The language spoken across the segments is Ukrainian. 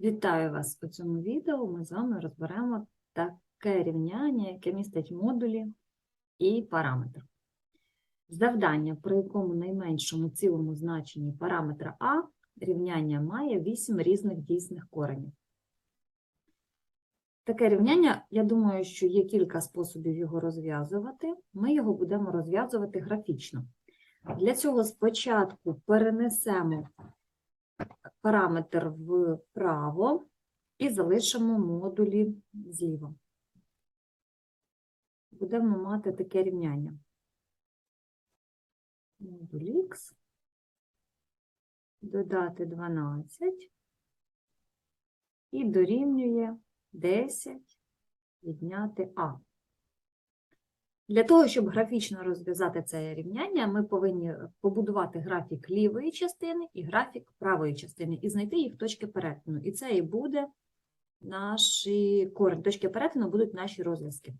Вітаю вас у цьому відео. Ми з вами розберемо таке рівняння, яке містить модулі і параметр. Завдання, при якому найменшому цілому значенні параметра А рівняння має 8 різних дійсних коренів. Таке рівняння, я думаю, що є кілька способів його розв'язувати. Ми його будемо розв'язувати графічно. Для цього спочатку перенесемо параметр вправо і залишимо модулі зліва. Будемо мати таке рівняння. Модуль х додати 12 і дорівнює 10 відняти а. Для того, щоб графічно розв'язати це рівняння, ми повинні побудувати графік лівої частини і графік правої частини, і знайти їх точки перетину. І це і буде наші корень. Точки перетину будуть наші розв'язки.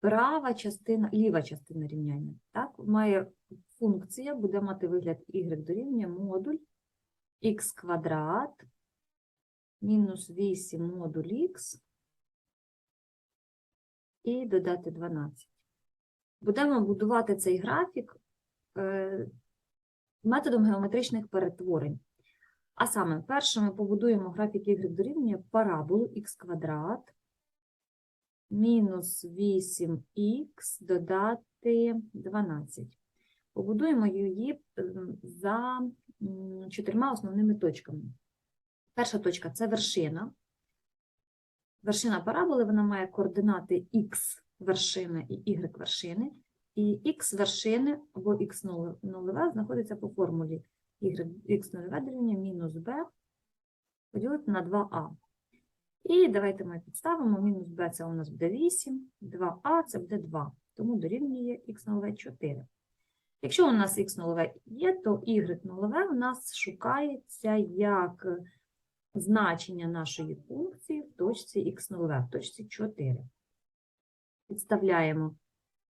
Права частина, ліва частина рівняння. Так, має функція, буде мати вигляд y дорівнює модуль х квадрат мінус 8 модуль х і додати 12. Будемо будувати цей графік е, методом геометричних перетворень. А саме, перше ми побудуємо графік y дорівнює параболу х квадрат мінус 8х додати 12. Побудуємо її ем, за чотирма основними точками. Перша точка – це вершина. Вершина параболи вона має координати х вершини і y вершини, і х вершини або х нульове знаходиться по формулі y, х нульове дорівнює мінус b поділити на 2а. І давайте ми підставимо мінус b це у нас буде 8, 2а це буде 2, тому дорівнює х нульове 4. Якщо у нас х нульове є, то y нульове у нас шукається як значення нашої функції в точці х нульове, в точці 4. Підставляємо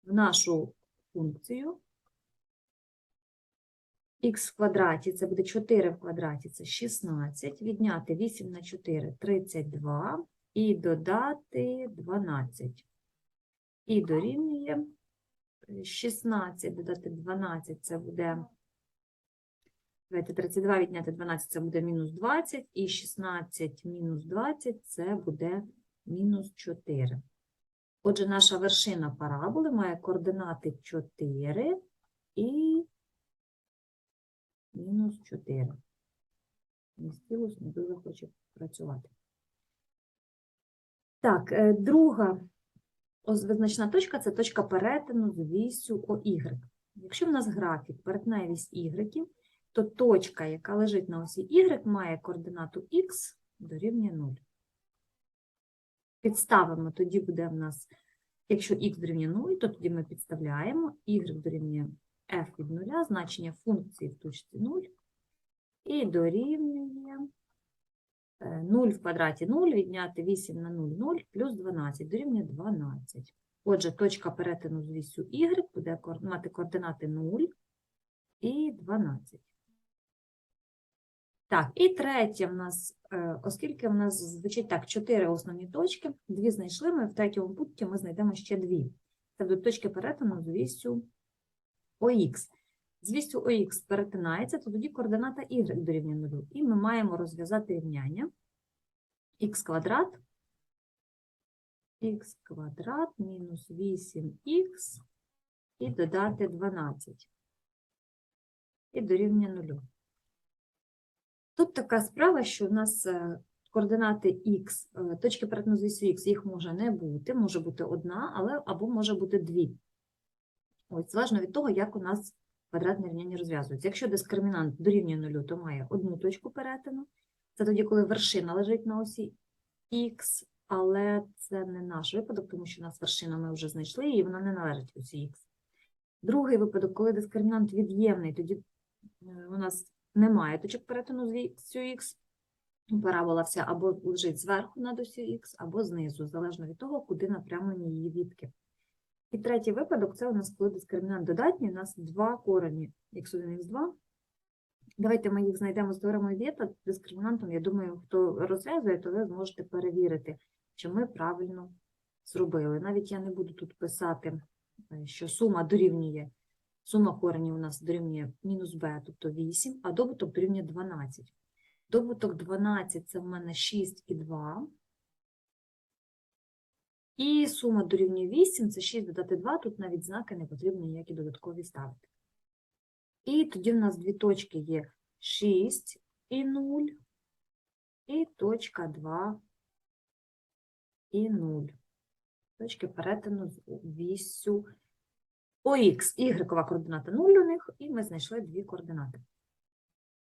в нашу функцію х в квадраті, це буде 4 в квадраті, це 16, відняти 8 на 4 – 32, і додати 12. І дорівнює 16, додати 12, це буде Давайте 32 відняти 12 це буде мінус 20, і 16 мінус 20 це буде мінус 4. Отже, наша вершина параболи має координати 4 і мінус 4. Стілус не дуже хоче працювати. Так, е, друга визначна точка це точка перетину з вісю ОY. Якщо в нас графік перетинає вісь Y, то точка, яка лежить на осі Y, має координату Х дорівнює 0. Підставимо, тоді буде в нас, якщо Х дорівнює 0, то тоді ми підставляємо Y дорівнює f від 0, значення функції в точці 0, і дорівнює 0 в квадраті 0, відняти 8 на 0, 0, плюс 12, дорівнює 12. Отже, точка перетину з вісю Y буде мати координати 0 і 12. Так, і третє в нас, е, оскільки в нас звучить так, чотири основні точки, дві знайшли ми, в третьому пункті ми знайдемо ще дві. Це будуть точки перетину з вісю ОХ. З вісю ОХ перетинається, то тоді координата y дорівнює 0. І ми маємо розв'язати рівняння х квадрат, х квадрат мінус 8х і додати 12. І дорівнює 0. Тут така справа, що в нас е, координати х, е, точки перетину з вісю х, їх може не бути, може бути одна, але або може бути дві. Ось, залежно від того, як у нас квадратне рівняння розв'язується. Якщо дискримінант дорівнює нулю, то має одну точку перетину. Це тоді, коли вершина лежить на осі х, але це не наш випадок, тому що у нас вершина ми вже знайшли, і вона не належить осі х. Другий випадок, коли дискримінант від'ємний, тоді е, у нас немає точок перетину з вісю х, парабола вся або лежить зверху над осю х, або знизу, залежно від того, куди напрямлені її відки. І третій випадок це у нас, коли дискримінант додатній, у нас два корені х1 х2, Давайте ми їх знайдемо з теоремою Вєта, дискримінантом. Я думаю, хто розв'язує, то ви зможете перевірити, чи ми правильно зробили. Навіть я не буду тут писати, е, що сума дорівнює, сума коренів у нас дорівнює мінус b, тобто 8, а добуток дорівнює 12. Добуток 12 – це в мене 6 і 2. І сума дорівнює 8, це 6 додати 2, тут навіть знаки не потрібно ніякі додаткові ставити. І тоді в нас дві точки є 6 і 0, і точка 2 і 0. Точки перетину з вісю ОХ, y координата 0 у них, і ми знайшли дві координати.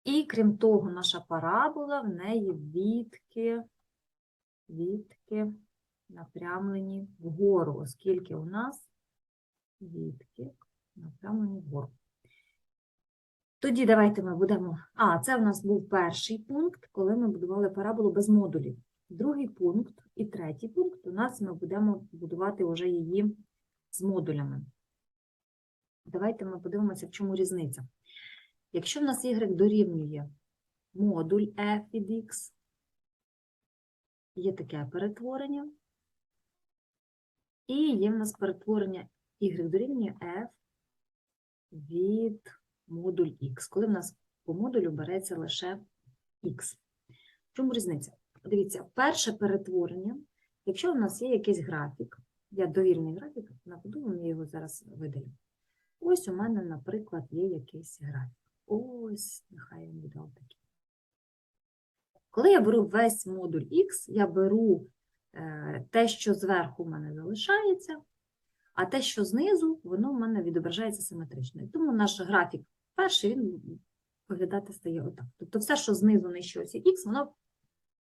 І крім того, наша парабола, в неї відки, відки напрямлені вгору, оскільки у нас відки напрямлені вгору. Тоді давайте ми будемо. А, це у нас був перший пункт, коли ми будували параболу без модулів. Другий пункт і третій пункт у нас ми будемо будувати вже її з модулями. Давайте ми подивимося, в чому різниця. Якщо в нас y дорівнює модуль f від x, є таке перетворення, і є в нас перетворення y дорівнює f від модуль x, коли в нас по модулю береться лише x. В чому різниця? Дивіться, перше перетворення, якщо в нас є якийсь графік, я довільний графік, набудую, я його зараз видалю. Ось у мене, наприклад, є якийсь графік. Ось, нехай він буде отакий. Коли я беру весь модуль X, я беру е, те, що зверху в мене залишається, а те, що знизу, воно в мене відображається симетрично. Тому наш графік перший, він виглядати стає отак. Тобто все, що знизу нижче осі Х, воно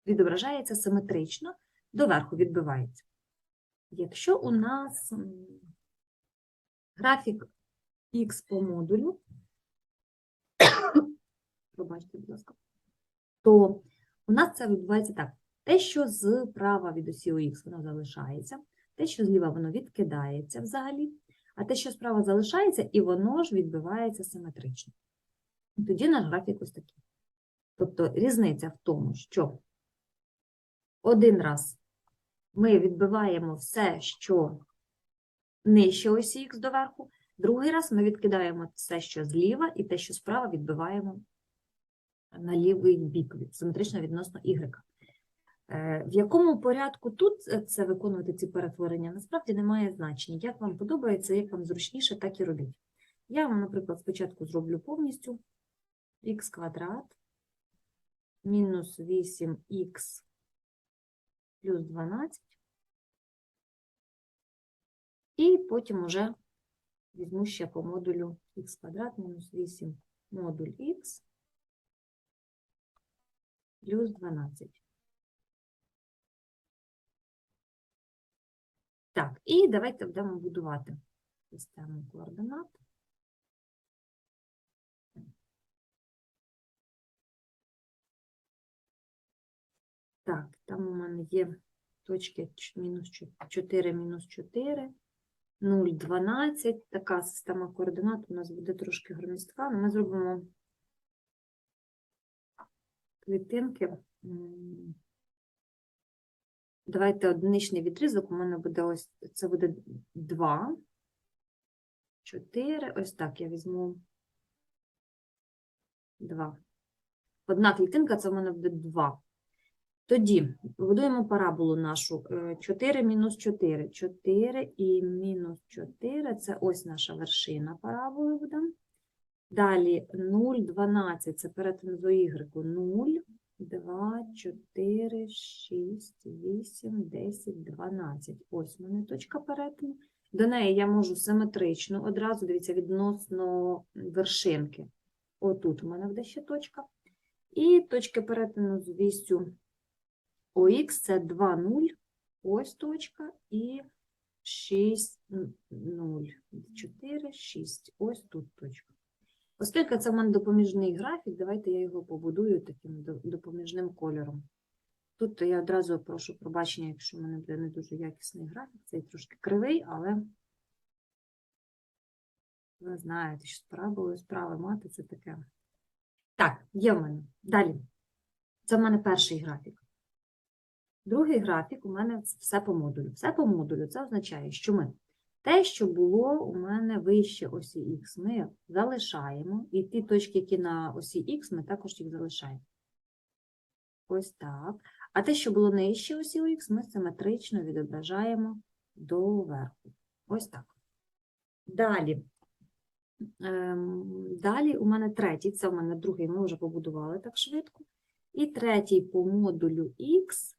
відображається симетрично, доверху відбивається. Якщо у нас графік Х по модулю, пробачте, будь ласка, то у нас це відбувається так. Те, що зправа від осі ОХ, воно залишається, те, що зліва, воно відкидається взагалі, а те, що справа залишається, і воно ж відбивається симетрично. Тоді наш графік ось такий. Тобто різниця в тому, що один раз ми відбиваємо все, що нижче осі Х доверху, другий раз ми відкидаємо все, що зліва, і те, що справа, відбиваємо на лівий бік, симетрично відносно Y. Е, В якому порядку тут е, це виконувати ці перетворення, насправді не має значення. Як вам подобається, як вам зручніше, так і робіть. Я вам, наприклад, спочатку зроблю повністю х квадрат мінус 8х плюс 12. І потім уже візьму ще по модулю х квадрат мінус 8 модуль х плюс 12. Так, і давайте будемо будувати систему координат. Так, там у мене є точки мінус чо- 4, мінус 4, 0, 12. Така система координат у нас буде трошки громістка, але ми зробимо клітинки. Давайте одиничний відрізок, у мене буде ось, це буде 2, 4, ось так я візьму 2. Одна клітинка, це в мене буде 2. Тоді будуємо параболу нашу. е, 4 мінус 4. 4 і мінус 4 – це ось наша вершина параболи буде. Далі 0, 12 – це перетин з Y. 0, 2, 4, 6, 8, 10, 12. Ось у мене точка перетину. До неї я можу симетрично одразу, дивіться, відносно вершинки. Отут у мене буде ще точка. І точки перетину з вісю ОХ це 2, 0, ось точка, і 6, 0, 4, 6, ось тут точка. Оскільки це в мене допоміжний графік, давайте я його побудую таким допоміжним кольором. Тут я одразу прошу пробачення, якщо в мене буде не дуже якісний графік, цей трошки кривий, але ви знаєте, що справа справи мати це таке Так, є в мене. Далі. Це в мене перший графік. Другий графік у мене все по модулю. Все по модулю це означає, що ми те, що було у мене вище осі Х, ми залишаємо, і ті точки, які на осі Х, ми також їх залишаємо. Ось так. А те, що було нижче осі Х, ми симетрично відображаємо доверху. Ось так. Далі. Ем, Далі у мене третій, це у мене другий, ми вже побудували так швидко. І третій по модулю Х,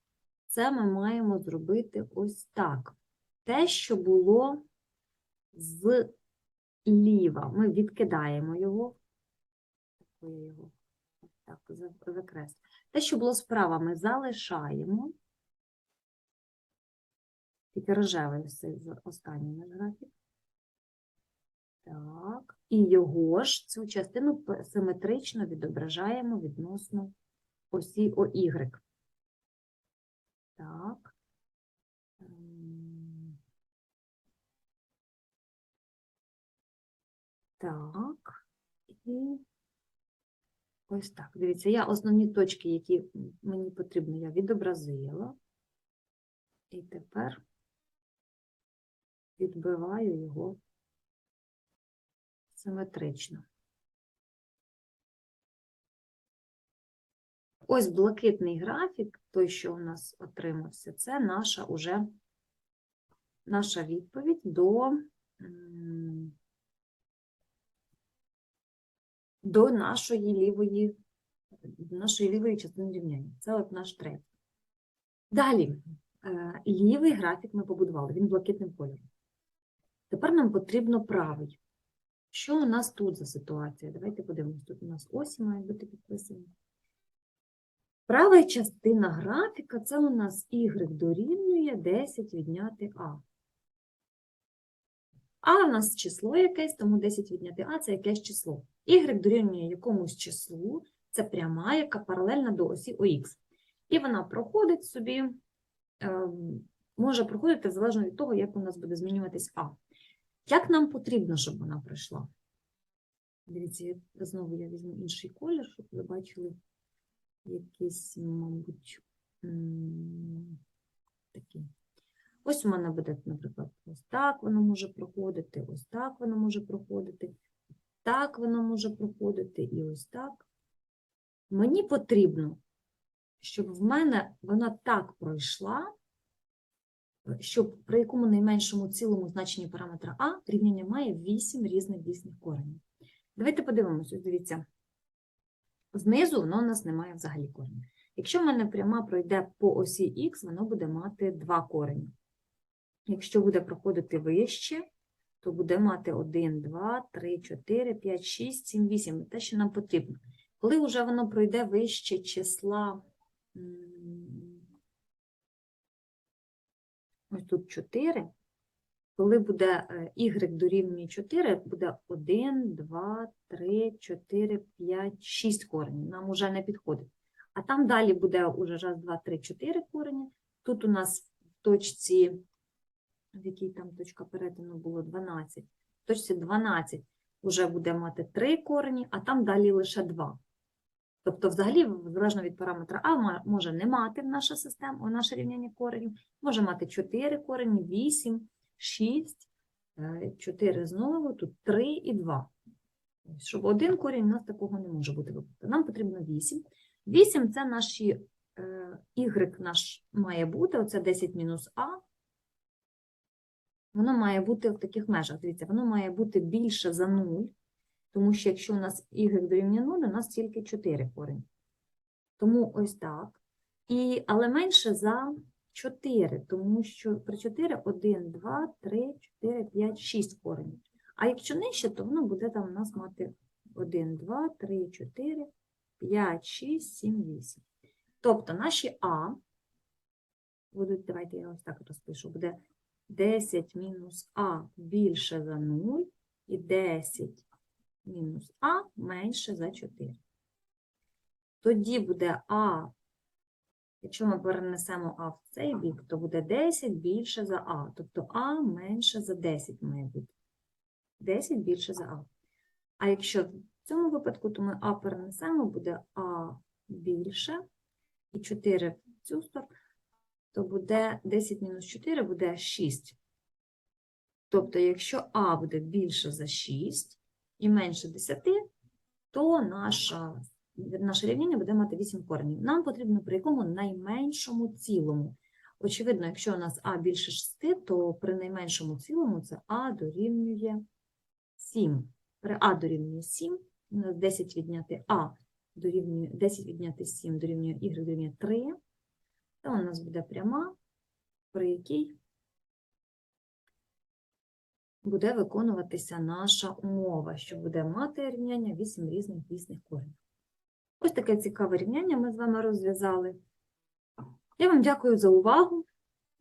це ми маємо зробити ось так. Те, що було зліва, ми відкидаємо його. Його так за- закреслю. Те, що було справа, ми залишаємо. Тільки рожевий останній наш графік. Так, і його ж цю частину симетрично відображаємо відносно осі ОY. Так. Ем. Так. І ось так. Дивіться, я основні точки, які мені потрібно, я відобразила. І тепер відбиваю його симетрично. Ось блакитний графік, той, що у нас отримався, це наша уже наша відповідь до, до нашої лівої, нашої лівої частини рівняння. Це от наш третій. Далі, е, лівий графік ми побудували, він блакитним кольором. Тепер нам потрібно правий. Що у нас тут за ситуація? Давайте подивимось. Тут у нас осі мають бути підписані. Права частина графіка це у нас y дорівнює 10 відняти а. А у нас число якесь, тому 10 відняти а це якесь число. Y дорівнює якомусь числу, це пряма, яка паралельна до осі ОХ. І вона проходить собі, ем, може проходити залежно від того, як у нас буде змінюватись А. Як нам потрібно, щоб вона пройшла? Дивіться, знову я візьму інший колір, щоб ви бачили якийсь, мабуть, м, такий. Ось у мене буде, наприклад, ось так воно може проходити, ось так воно може проходити, так воно може проходити і ось так. Мені потрібно, щоб в мене вона так пройшла, щоб при якому найменшому цілому значенні параметра А рівняння має 8 різних дійсних коренів. Давайте подивимося, дивіться. Знизу воно у нас не має взагалі коренів. Якщо в мене пряма пройде по осі Х, воно буде мати два корені. Якщо буде проходити вище, то буде мати 1, 2, 3, 4, 5, 6, 7, 8. Те, що нам потрібно. Коли вже воно пройде вище числа, ось тут 4, коли буде е, y дорівнює 4, буде 1, 2, 3, 4, 5, 6 коренів. Нам уже не підходить. А там далі буде уже раз, два, три, 4 корені. Тут у нас в точці, в якій там точка перетину було 12, в точці 12 вже буде мати 3 корені, а там далі лише 2. Тобто, взагалі, залежно від параметра А, може не мати наша система, наше рівняння коренів, може мати 4 корені, 8, 6, 4 знову, тут 3 і 2. Щоб один корінь, у нас такого не може бути випадку. Нам потрібно 8. 8 – це наші, е, y наш має бути, оце 10 мінус А. Воно має бути в таких межах. Дивіться, воно має бути більше за 0, тому що якщо у нас y дорівнює 0, у нас тільки 4 корені. Тому ось так. І, але менше за 4, тому що при 4 – 1, 2, 3, 4, 5, 6 коренів. А якщо нижче, то воно буде там у нас мати 1, 2, 3, 4, 5, 6, 7, 8. Тобто наші А будуть, давайте я ось так розпишу, буде 10 мінус А більше за 0 і 10 мінус А менше за 4. Тоді буде А, якщо ми перенесемо А в цей бік, то буде 10 більше за А. Тобто А менше за 10 має бути. 10 більше за А. А якщо в цьому випадку то ми А перенесемо, буде А більше, і 4 в цю сторону, то буде 10 мінус 4 буде 6. Тобто, якщо А буде більше за 6 і менше 10, то наша, наше рівняння буде мати 8 коренів. Нам потрібно при якому найменшому цілому. Очевидно, якщо у нас А більше 6, то при найменшому цілому це А дорівнює 7. При А дорівнює 7, у нас 10 відняти А дорівнює 10 відняти 7 дорівнює Y дорівнює 3, то у нас буде пряма, при якій буде виконуватися наша умова, що буде мати рівняння 8 різних дійсних коренів. Ось таке цікаве рівняння ми з вами розв'язали. Я вам дякую за увагу.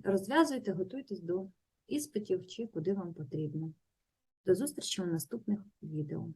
Розв'язуйте, готуйтесь до іспитів чи куди вам потрібно. До зустрічі у наступних відео.